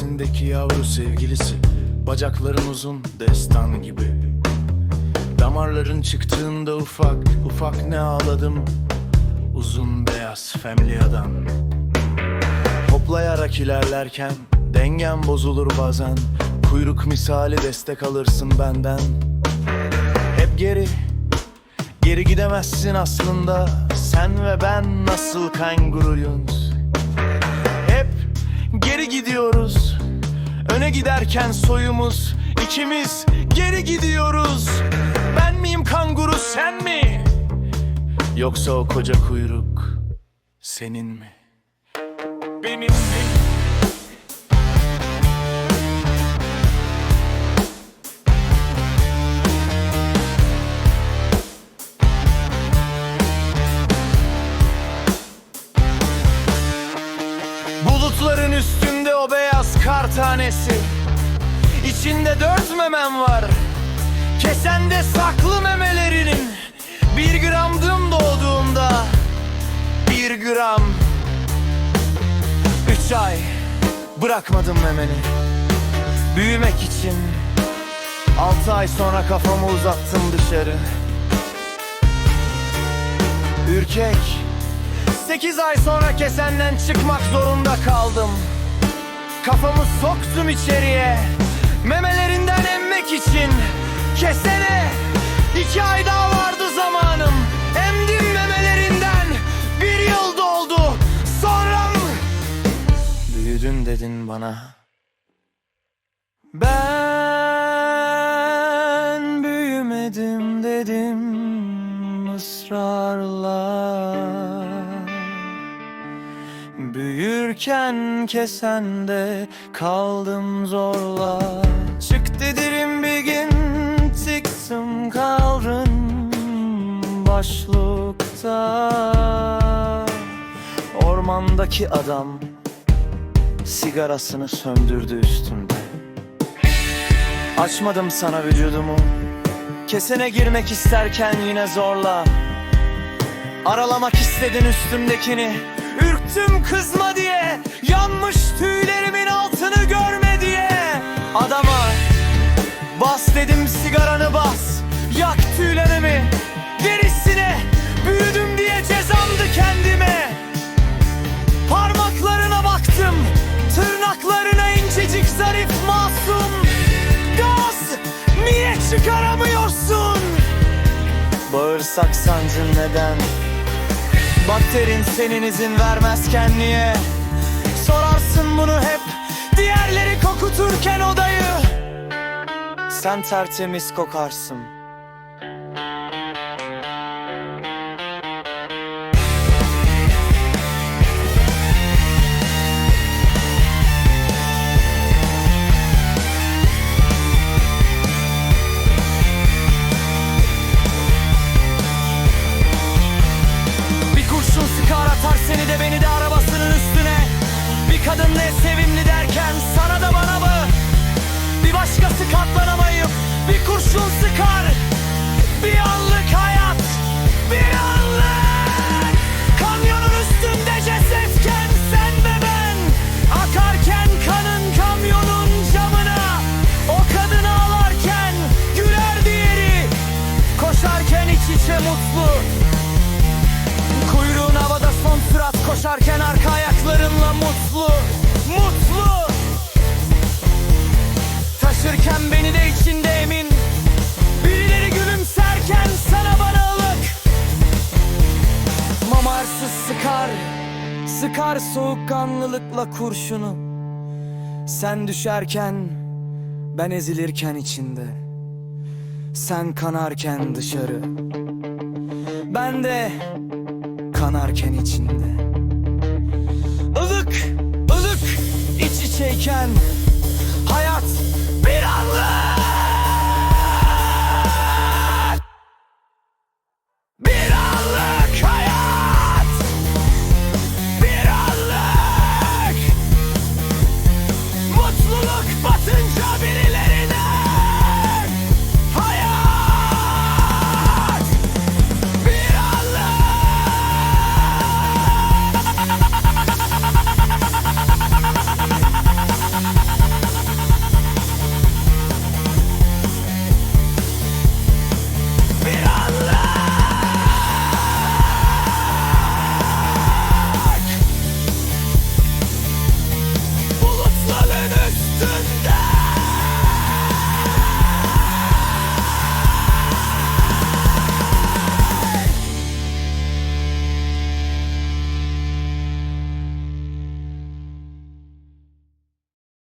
Kesesindeki yavru sevgilisi Bacakların uzun destan gibi. Damarların çıktığında ufak ufak ne ağladım? Uzun beyaz Familya'dan Hoplayarak ilerlerken Dengem bozulur bazen. Kuyruk misali destek alırsın benden. Hep geri Geri gidemezsin aslında. Sen ve ben nasıl kanguruyuz geri gidiyoruz Öne giderken soyumuz ikimiz geri gidiyoruz Ben miyim kanguru sen mi? Yoksa o koca kuyruk senin mi? Benim mi? O beyaz kar tanesi. İçinde dört memem var. Kesende saklı memelerinin. Bir gramdım doğduğumda. Bir gram. Üç ay Bırakmadım memeni. Büyümek için Altı ay sonra kafamı uzattım dışarı. Ürkek. Sekiz ay sonra kesenden çıkmak zorunda kaldım Kafamı soktum içeriye. Memelerinden emmek için Kesene. İki ay daha vardı zamanım. Emdim memelerinden. Bir yıl doldu. Sonra Büyüdün dedin bana. Ben Büyürken kesende kaldım zorla. Çık dedirim bir gün çıktım kaldım başlıkta Ormandaki adam sigarasını söndürdü üstümde. Açmadım sana vücudumu. Kesene girmek isterken yine zorla. Aralamak istedin üstümdekini Ürktüm kızma diye Yanmış tüylerimin altını görme diye. Adama Bas dedim sigaranı bas Yak tüylerimi Gerisine Büyüdüm diye cezamdı kendime. Parmaklarına baktım Tırnaklarına incecik zarif masum. Gaz Niye çıkaramıyorsun? Bağırsak sancın neden Bakterin senin izin vermezken niye? Sorarsın bunu hep Diğerleri kokuturken odayı. Sen tertemiz kokarsın Sevimli derken sana da bana mı? Bir başkası katlanamayıp bir kurşun sıkar. Bir anlık hayat bir anlık. Kamyonun üstünde cesetken sen ve ben Akarken kanın kamyonun camına. O kadın ağlarken güler diğeri Koşarken iç içe mutlu. Kuyruğun havada son sürat koşarken arka ayaklarınla mutlu Mutlu. Taşırken beni de içinde emin. Birileri gülümserken sana bana ılık. Mamarsız sıkar Sıkar soğukkanlılıkla kurşunu. Sen düşerken Ben ezilirken içinde. Sen kanarken dışarı. Ben de kanarken içinde çeken